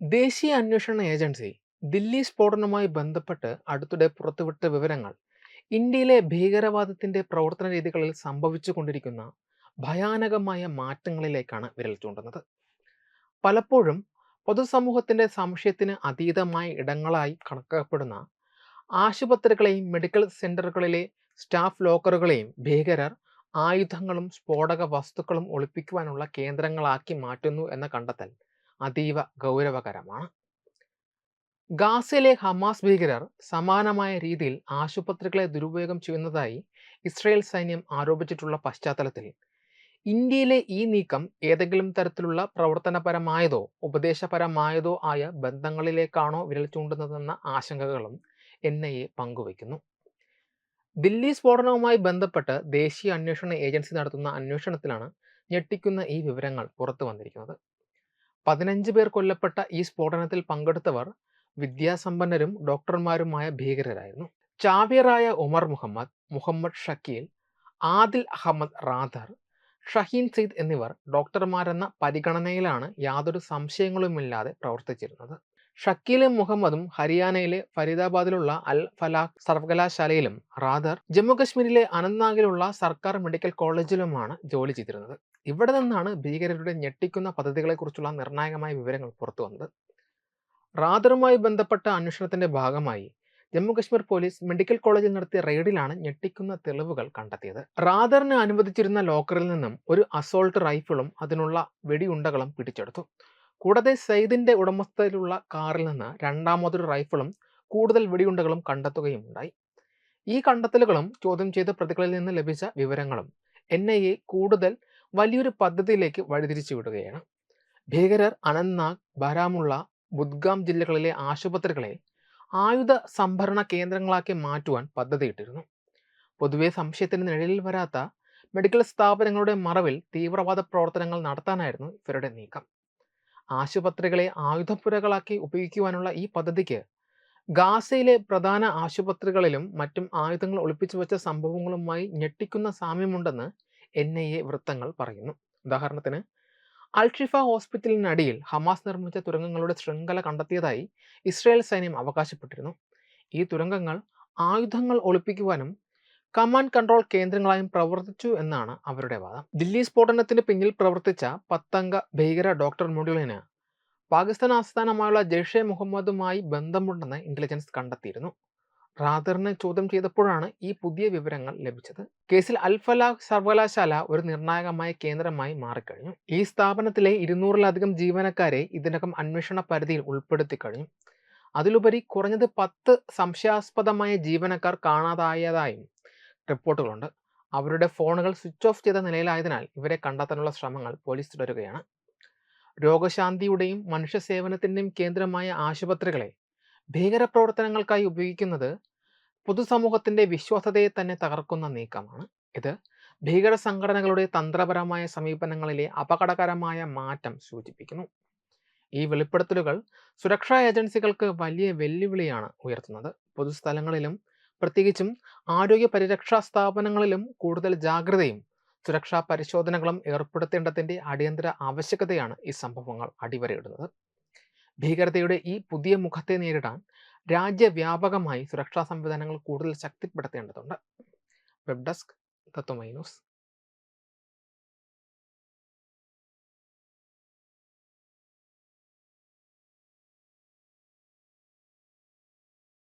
ദേശീയ അന്വേഷണ ഏജൻസി ദില്ലി സ്ഫോടനവുമായി ബന്ധപ്പെട്ട് അടുത്തിടെ പുറത്തുവിട്ട വിവരങ്ങൾ ഇന്ത്യയിലെ ഭീകരവാദത്തിന്റെ പ്രവർത്തന രീതികളിൽ സംഭവിച്ചുകൊണ്ടിരിക്കുന്ന ഭയാനകമായ മാറ്റങ്ങളിലേക്കാണ് വിരൽ ചൂണ്ടുന്നത്. പലപ്പോഴും പൊതുസമൂഹത്തിന്റെ സംശയത്തിന് അതീതമായ ഇടങ്ങളായി കണക്കാക്കപ്പെടുന്ന ആശുപത്രികളെയും മെഡിക്കൽ സെന്ററുകളിലെ സ്റ്റാഫ് ലോക്കറുകളെയും ഭീകരർ ആയുധങ്ങളും സ്ഫോടക വസ്തുക്കളും ഒളിപ്പിക്കുവാനുള്ള കേന്ദ്രങ്ങളാക്കി മാറ്റുന്നു എന്ന കണ്ടെത്തൽ അതീവ ഗൗരവകരമാണ്. ഗാസയിലെ ഹമാസ് ഭീകരർ സമാനമായ രീതിയിൽ ആശുപത്രികളെ ദുരുപയോഗം ചെയ്യുന്നതായി ഇസ്രയേൽ സൈന്യം ആരോപിച്ചിട്ടുള്ള പശ്ചാത്തലത്തിൽ. ഇന്ത്യയിലെ ഈ നീക്കം ഏതെങ്കിലും തരത്തിലുള്ള പ്രവർത്തനപരമായതോ ഉപദേശപരമായതോ ആയ ബന്ധങ്ങളിലേക്കാണോ വിരൽ ചൂണ്ടുന്നതെന്ന ആശങ്കകളും എൻ ഐ എ പങ്കുവയ്ക്കുന്നു. ദില്ലി സ്ഫോടനവുമായി ബന്ധപ്പെട്ട് ദേശീയ അന്വേഷണ ഏജൻസി നടത്തുന്ന അന്വേഷണത്തിലാണ് ഞെട്ടിക്കുന്ന ഈ വിവരങ്ങൾ പുറത്തു വന്നിരിക്കുന്നത് പതിനഞ്ച് പേർ കൊല്ലപ്പെട്ട ഈ സ്ഫോടനത്തിൽ പങ്കെടുത്തവർ വിദ്യാസമ്പന്നരും ഡോക്ടർമാരുമായ ഭീകരരായിരുന്നു. ചാവിയറായ ഉമർ മുഹമ്മദ് മുഹമ്മദ് ഷക്കീൽ ആദിൽ അഹമ്മദ് റാദർ ഷഹീൻ സെയ്ദ് എന്നിവർ ഡോക്ടർമാരെന്ന പരിഗണനയിലാണ് യാതൊരു സംശയങ്ങളുമില്ലാതെ പ്രവർത്തിച്ചിരുന്നത്. ഷക്കീലും മുഹമ്മദും ഹരിയാനയിലെ ഫരീദാബാദിലുള്ള അൽ ഫലാഖ് സർവകലാശാലയിലും റാദർ ജമ്മുകശ്മീരിലെ അനന്ത്നാഗിലുള്ള സർക്കാർ മെഡിക്കൽ കോളേജിലുമാണ് ജോലി ചെയ്തിരുന്നത്. ഇവിടെ നിന്നാണ് ഭീകരരുടെ ഞെട്ടിക്കുന്ന പദ്ധതികളെക്കുറിച്ചുള്ള നിർണായകമായ വിവരങ്ങൾ പുറത്തു വന്നത്. റാദറുമായി ബന്ധപ്പെട്ട അന്വേഷണത്തിന്റെ ഭാഗമായി ജമ്മു കശ്മീർ പോലീസ് മെഡിക്കൽ കോളേജിൽ നടത്തിയ റെയ്ഡിലാണ് ഞെട്ടിക്കുന്ന തെളിവുകൾ കണ്ടെത്തിയത്. റാദറിന് അനുവദിച്ചിരുന്ന ലോക്കറിൽ നിന്നും ഒരു അസോൾട്ട് റൈഫിളും അതിനുള്ള വെടിയുണ്ടകളും പിടിച്ചെടുത്തു. കൂടാതെ സയ്യിദിന്റെ ഉടമസ്ഥയിലുള്ള കാറിൽ നിന്ന് രണ്ടാമതൊരു റൈഫിളും കൂടുതൽ വെടിയുണ്ടകളും കണ്ടെത്തുകയും ഉണ്ടായി ഈ കണ്ടെത്തലുകളും ചോദ്യം ചെയ്ത പ്രതികളിൽ നിന്ന് ലഭിച്ച വിവരങ്ങളും എൻ ഐ എ കൂടുതൽ വലിയൊരു പദ്ധതിയിലേക്ക് വഴിതിരിച്ചു വിടുകയാണ് ഭീകരർ അനന്ത്നാഗ് ബാരാമുള്ള ബുദ്ഗാം ജില്ലകളിലെ ആശുപത്രികളെ ആയുധ സംഭരണ കേന്ദ്രങ്ങളാക്കി മാറ്റുവാൻ പദ്ധതിയിട്ടിരുന്നു. പൊതുവെ സംശയത്തിന് നിഴലിൽ വരാത്ത മെഡിക്കൽ സ്ഥാപനങ്ങളുടെ മറവിൽ തീവ്രവാദ പ്രവർത്തനങ്ങൾ നടത്താനായിരുന്നു ഇവരുടെ നീക്കം. ആശുപത്രികളെ ആയുധപ്പുരകളാക്കി ഉപയോഗിക്കുവാനുള്ള ഈ പദ്ധതിക്ക് ഗാസയിലെ പ്രധാന ആശുപത്രികളിലും മറ്റും ആയുധങ്ങൾ ഒളിപ്പിച്ചു വെച്ച സംഭവങ്ങളുമായി ഞെട്ടിക്കുന്ന സാമ്യമുണ്ടെന്ന് എൻ ഐ എ വൃത്തങ്ങൾ പറയുന്നു. ഉദാഹരണത്തിന് അൽഷിഫ ഹോസ്പിറ്റലിനടിയിൽ ഹമാസ് നിർമ്മിച്ച തുരങ്കങ്ങളുടെ ശൃംഖല കണ്ടെത്തിയതായി ഇസ്രായേൽ സൈന്യം അവകാശപ്പെട്ടിരുന്നു. ഈ തുരങ്കങ്ങൾ ആയുധങ്ങൾ ഒളിപ്പിക്കുവാനും കമാൻഡ് കൺട്രോൾ കേന്ദ്രങ്ങളായും പ്രവർത്തിച്ചു എന്നാണ് അവരുടെ വാദം. ദില്ലി സ്ഫോടനത്തിന് പിന്നിൽ പ്രവർത്തിച്ച പത്തംഗ ഭീകര ഡോക്ടർ മുഡ്യൂളിന് പാകിസ്ഥാൻ ആസ്ഥാനമായുള്ള ജെയ്ഷെ മുഹമ്മദുമായി ബന്ധമുണ്ടെന്ന് ഇന്റലിജൻസ് കണ്ടെത്തിയിരുന്നു. റാദറിനെ ചോദ്യം ചെയ്തപ്പോഴാണ് ഈ പുതിയ വിവരങ്ങൾ ലഭിച്ചത്. കേസിൽ അൽഫലാഖ് സർവകലാശാല ഒരു നിർണായകമായ കേന്ദ്രമായി മാറിക്കഴിഞ്ഞു. ഈ സ്ഥാപനത്തിലെ ഇരുന്നൂറിലധികം ജീവനക്കാരെ ഇതിനകം അന്വേഷണ പരിധിയിൽ ഉൾപ്പെടുത്തി കഴിഞ്ഞു. അതിലുപരി കുറഞ്ഞത് പത്ത് സംശയാസ്പദമായ ജീവനക്കാർ കാണാതായതായും റിപ്പോർട്ടുകളുണ്ട്. അവരുടെ ഫോണുകൾ സ്വിച്ച് ഓഫ് ചെയ്ത നിലയിലായതിനാൽ ഇവരെ കണ്ടെത്താനുള്ള ശ്രമങ്ങൾ പോലീസ് തുടരുകയാണ്. രോഗശാന്തിയുടെയും മനുഷ്യ സേവനത്തിന്റെയും കേന്ദ്രമായ ആശുപത്രികളെ ഭീകരപ്രവർത്തനങ്ങൾക്കായി ഉപയോഗിക്കുന്നത് പൊതുസമൂഹത്തിന്റെ വിശ്വാസതയെ തന്നെ തകർക്കുന്ന നീക്കമാണ്. ഇത് ഭീകര സംഘടനകളുടെ തന്ത്രപരമായ സമീപനങ്ങളിലെ അപകടകരമായ മാറ്റം സൂചിപ്പിക്കുന്നു. ഈ വെളിപ്പെടുത്തലുകൾ സുരക്ഷാ ഏജൻസികൾക്ക് വലിയ വെല്ലുവിളിയാണ് ഉയർത്തുന്നത്. പൊതുസ്ഥലങ്ങളിലും പ്രത്യേകിച്ചും ആരോഗ്യ പരിരക്ഷാ സ്ഥാപനങ്ങളിലും കൂടുതൽ ജാഗ്രതയും സുരക്ഷാ പരിശോധനകളും ഏർപ്പെടുത്തേണ്ടതിന്റെ അടിയന്തര ആവശ്യകതയാണ് ഈ സംഭവങ്ങൾ അടിവരയിടുന്നത്. ഭീകരതയുടെ ഈ പുതിയ മുഖത്തെ നേരിടാൻ രാജ്യവ്യാപകമായി സുരക്ഷാ സംവിധാനങ്ങൾ കൂടുതൽ ശക്തിപ്പെടുത്തേണ്ടതുണ്ട്. വെബ് ഡെസ്ക് തത്വമൈ